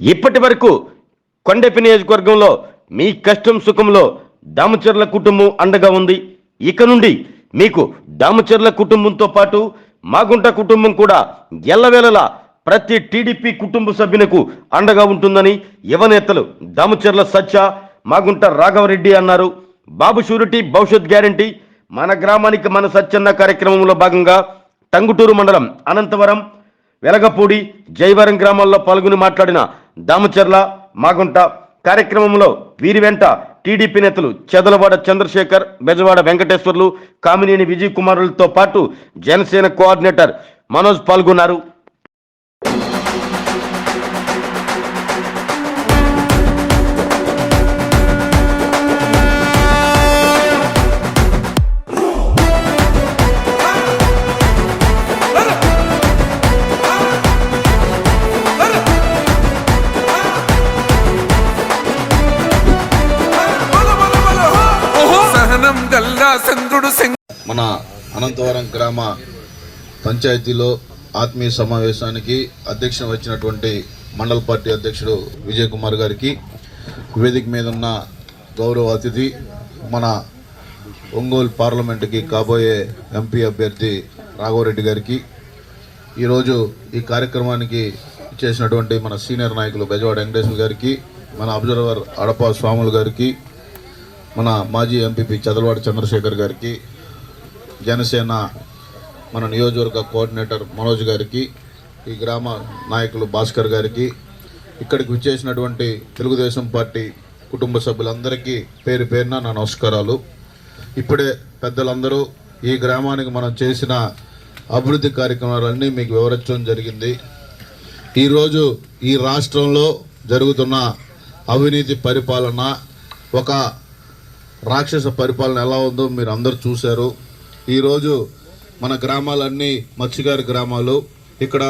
ఇప్పటి వరకు కొండపి నియోజకవర్గంలో మీ కష్టం సుఖంలో దామచర్ల కుటుంబం అండగా ఉంది. ఇక నుండి మీకు దామచర్ల కుటుంబంతో పాటు మాగుంట కుటుంబం కూడా ఎల్లవేళలా ప్రతి టీడీపీ కుటుంబ సభ్యులకు అండగా ఉంటుందని యువనేతలు దామచర్ల సత్య మాగుంట రాఘవరెడ్డి అన్నారు. బాబు షూరిటీ భవిష్యత్ గ్యారంటీ మన గ్రామానికి మన సత్యన్న కార్యక్రమంలో భాగంగా టంగుటూరు మండలం అనంతవరం వెలగపూడి జైవరం గ్రామాల్లో పాల్గొని మాట్లాడిన దామచర్ల మాగుంట కార్యక్రమంలో వీరి వెంట టీడీపీ నేతలు చెదలవాడ చంద్రశేఖర్ బెజవాడ వెంకటేశ్వర్లు కామినేని విజయ్ కుమారులతో పాటు జనసేన కోఆర్డినేటర్ మనోజ్ పాల్గొన్నారు. చంద్రుడు మన అనంతవరం గ్రామ పంచాయతీలో ఆత్మీయ సమావేశానికి అధ్యక్షం వచ్చినటువంటి మండల పార్టీ అధ్యక్షుడు విజయ్ కుమార్ గారికి వేదిక మీద ఉన్న గౌరవ అతిథి మన ఒంగోలు పార్లమెంటుకి కాబోయే ఎంపీ అభ్యర్థి రాఘవరెడ్డి గారికి ఈరోజు ఈ కార్యక్రమానికి చేసినటువంటి మన సీనియర్ నాయకులు బెజవాడ వెంకటేశ్వర గారికి మన అబ్జర్వర్ అడప స్వాములు గారికి మన మాజీ ఎంపీపీ చదలవాడ చంద్రశేఖర్ గారికి జనసేన మన నియోజకవర్గ కోఆర్డినేటర్ మనోజ్ గారికి ఈ గ్రామ నాయకులు భాస్కర్ గారికి ఇక్కడికి విచ్చేసినటువంటి తెలుగుదేశం పార్టీ కుటుంబ సభ్యులందరికీ పేరు పేరున నా నమస్కారాలు. ఇప్పుడే పెద్దలందరూ ఈ గ్రామానికి మనం చేసిన అభివృద్ధి కార్యక్రమాలన్నీ మీకు వివరించడం జరిగింది. ఈరోజు ఈ రాష్ట్రంలో జరుగుతున్న అవినీతి పరిపాలన ఒక రాక్షస పరిపాలన ఎలా ఉందో మీరు అందరూ చూశారు. ఈరోజు మన గ్రామాలన్నీ మత్స్యకారి గ్రామాలు ఇక్కడ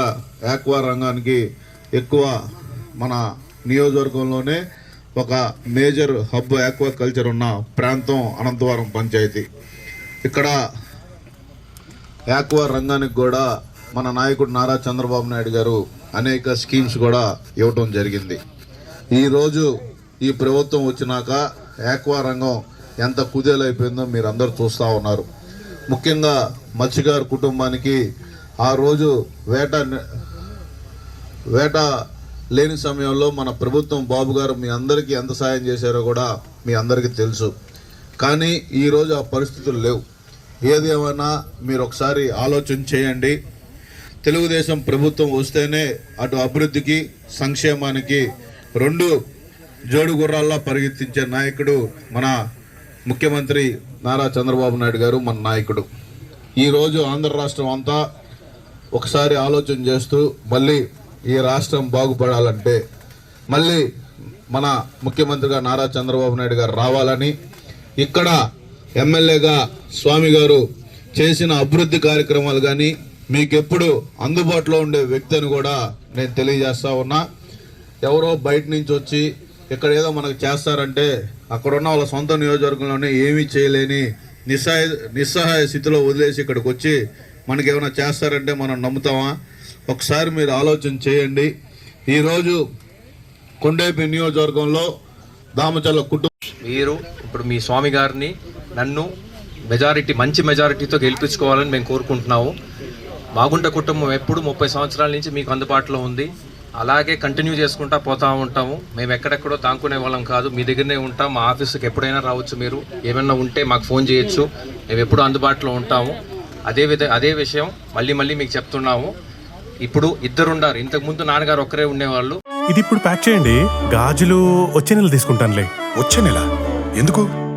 ఆక్వా రంగానికి ఎక్కువ మన నియోజకవర్గంలోనే ఒక మేజర్ హబ్ ఆక్వా కల్చర్ ఉన్న ప్రాంతం అనంతవరం పంచాయతీ. ఇక్కడ ఆక్వా రంగానికి కూడా మన నాయకుడు నారా చంద్రబాబు నాయుడు గారు అనేక స్కీమ్స్ కూడా ఇవ్వటం జరిగింది. ఈరోజు ఈ ప్రభుత్వం వచ్చినాక ఆక్వా రంగం ఎంత కుదేలైపోయిందో మీరు అందరు చూస్తూ ఉన్నారు. ముఖ్యంగా మత్స్యగారి కుటుంబానికి ఆ రోజు వేట వేట లేని సమయంలో మన ప్రభుత్వం బాబు గారు మీ అందరికీ ఎంత సాయం చేశారో కూడా మీ అందరికీ తెలుసు. కానీ ఈరోజు ఆ పరిస్థితులు లేవు. ఏది ఏమైనా మీరు ఒకసారి ఆలోచన చేయండి. తెలుగుదేశం ప్రభుత్వం వస్తేనే అటు అభివృద్ధికి సంక్షేమానికి రెండు జోడు గుర్రాల్లా పరిగెత్తించే నాయకుడు మన ముఖ్యమంత్రి నారా చంద్రబాబు నాయుడు గారు మన నాయకుడు. ఈరోజు ఆంధ్ర రాష్ట్రం అంతా ఒకసారి ఆలోచన చేస్తూ మళ్ళీ ఈ రాష్ట్రం బాగుపడాలంటే మళ్ళీ మన ముఖ్యమంత్రిగా నారా చంద్రబాబు నాయుడు గారు రావాలని ఇక్కడ ఎమ్మెల్యేగా స్వామి గారు చేసిన అభివృద్ధి కార్యక్రమాలు కానీ మీకెప్పుడు అందుబాటులో ఉండే వ్యక్తిని కూడా నేను తెలియజేస్తా ఉన్నా. ఎవరో బయట నుంచి వచ్చి ఇక్కడ ఏదో మనకు చేస్తారంటే అక్కడున్న వాళ్ళ సొంత నియోజకవర్గంలోనే ఏమీ చేయలేని నిస్సహాయ నిస్సహాయ స్థితిలో వదిలేసి ఇక్కడికి వచ్చి మనకి ఏమైనా చేస్తారంటే మనం నమ్ముతామా? ఒకసారి మీరు ఆలోచన చేయండి. ఈరోజు కొండేపి నియోజకవర్గంలో దామచల్ల కుటుంబం మీరు ఇప్పుడు మీ స్వామి గారిని నన్ను మెజారిటీ మంచి మెజారిటీతో గెలిపించుకోవాలని మేము కోరుకుంటున్నాము. మాగుంట కుటుంబం ఎప్పుడు ముప్పై సంవత్సరాల నుంచి మీకు అందుబాటులో ఉంది. అలాగే కంటిన్యూ చేసుకుంటా పోతా ఉంటాము. మేము ఎక్కడెక్కడో తాంకునే వాళ్ళం కాదు. మీ దగ్గరనే ఉంటాం. మా ఆఫీస్కి ఎప్పుడైనా రావచ్చు మీరు. ఏమైనా ఉంటే మాకు ఫోన్ చేయొచ్చు. మేము ఎప్పుడు అందుబాటులో ఉంటాము. అదే విధ అదే విషయం మళ్ళీ మళ్ళీ మీకు చెప్తున్నాము. ఇప్పుడు ఇద్దరున్నారు. ఇంతకుముందు నాన్నగారు ఒక్కరే ఉండేవాళ్ళు. ఇది ఇప్పుడు ప్యాక్ చేయండి. గాజులు వచ్చే నెల తీసుకుంటానులే. వచ్చే నెల? ఎందుకు?